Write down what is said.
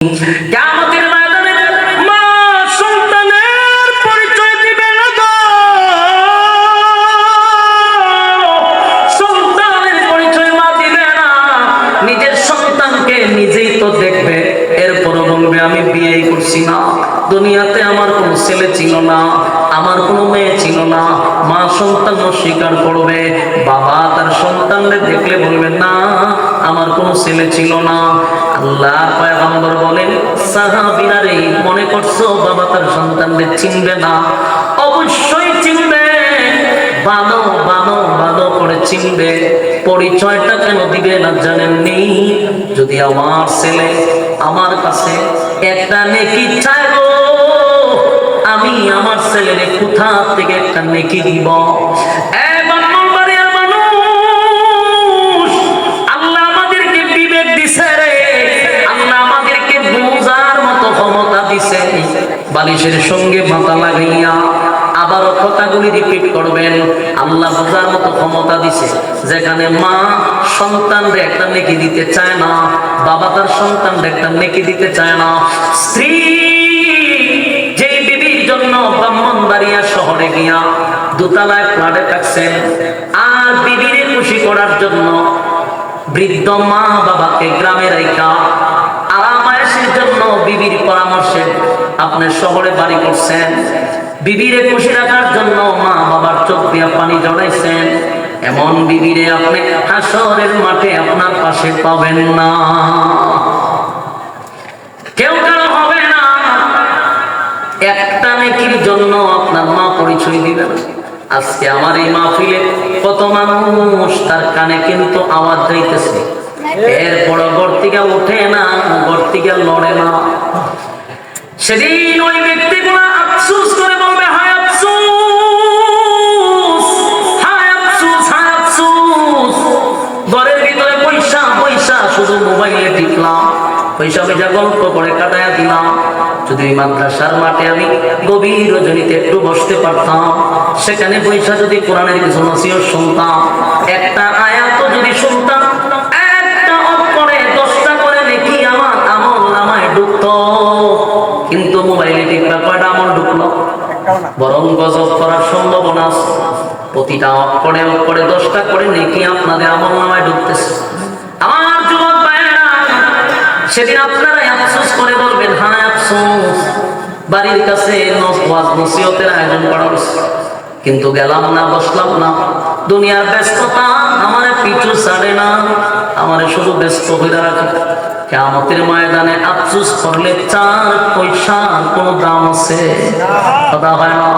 কিয়ামতের ময়দানে মা সন্তানের পরিচয় দিবে না সন্তানের পরিচয় মা দিবে না। নিজের সন্তানকে নিজেই তো দেখবে। এরপরও বলবে, আমি বিয়েই করছি না। দুনিয়াতে আমার কোনো ছেলে ছিল না, আমার কোনো মেয়ে ছিল না। মা সন্তান স্বীকার করবে। বাবা তার সন্তানদের দেখলে বলবে, না, আমার কোনো ছেলে ছিল না। আল্লাহ বলেন সাহাবীরা মনে করছ বাবা তার সন্তানদের চিনবে না? অবশ্যই চিনবে। ভালো ভালো ভালো করে চিনবে। পরিচয়টা কেন দিবে না জানেননি যদি আমার ছেলে আমার কাছে একটা নেকি চায় আমি আমার ছেলেরে কোথা থেকে একটা নেকি দিব? বালিশের সঙ্গে মাথা লাগাইয়া আবারও কথাগুলি রিপিট করবেন। আল্লাহ বোঝার মতো ক্ষমতা দিছে, যেখানে মা সন্তানরে একটা নেকি দিতে চায় না, বাবা তার সন্তানরে একটা নেকি দিতে চায় না। স্ত্রী যেই বিবির জন্য ব্রাহ্মণবাড়িয়া শহরে গিয়া দোতলায় ফ্ল্যাটে থাকছেন, আর বিবিরে খুশি করার জন্য বৃদ্ধ মা বাবাকে গ্রামে রাইকা আরামায়েশের জন্য বিবির পরামর্শে আপনি শহরে বাড়ি করছেন, বিবিরে খুশি রাখার জন্য মা বাবার চোখ দিয়া পানি জড়াইছেন, এমন বিবিরে আপনি হাসরের মাঠে আপনার পাশে পাবেন না। কেউ কারও হবে না। একটা নেকির জন্য আপনার মা পরিচয় দিবে না আজকে আমার এই মাহফিলে কত মানুষ তার কানে কিন্তু আওয়াজ যাইতেছে। এরপর ঘর থেকে ওঠে না, ঘর থেকে লড়ে না। সেদিন ওই ব্যক্তিগুলো আফসুস করে বলবে, হায় আফসুস হায় আফসুস হায় আফসুস। ঘরের ভিতরে পয়সা পয়সা, শুধু মোবাইলে টিপলাম। পয়সা পয়সা, গল্প করে কাটায় দিলাম। যদি মাদ্রাসার মাঠে আমি গভীর রজনীতে একটু বসতে পারতাম, সেখানে পয়সা যদি কোরআনের কিছু নসিহত শুনতাম, একটা আয়াত যদি শুনতাম, একটা অফ করে দশটা করে দেখি আমার আমল নামায় ঢুকতো কিন্তু মোবাইলে টিপা কয়টা আমল ঢুকলো। বরং গজব করার সম্ভাবনা আছে। প্রতিটা অফ করে দশটা করে নেকি আপনাদের আমল নামায় ঢুকতেছে। আমার যুবক ভাইয়েরা, সেদিন আপনারা আফসোস করে বলবেন হ্যাঁ আফসোস। বাড়ির কাছে নসিহতের আয়োজন করা। কিন্তু গেলাম না, বসলাম না। দুনিয়ার ব্যস্ততা আমার পিছু ছাড়ে না। আমার শুধু ব্যস্ত হয়ে রাখে। কেমতের ময়দানে আফসুস করলে চার পয়সার কোনো দাম আছে? কথা হয় না?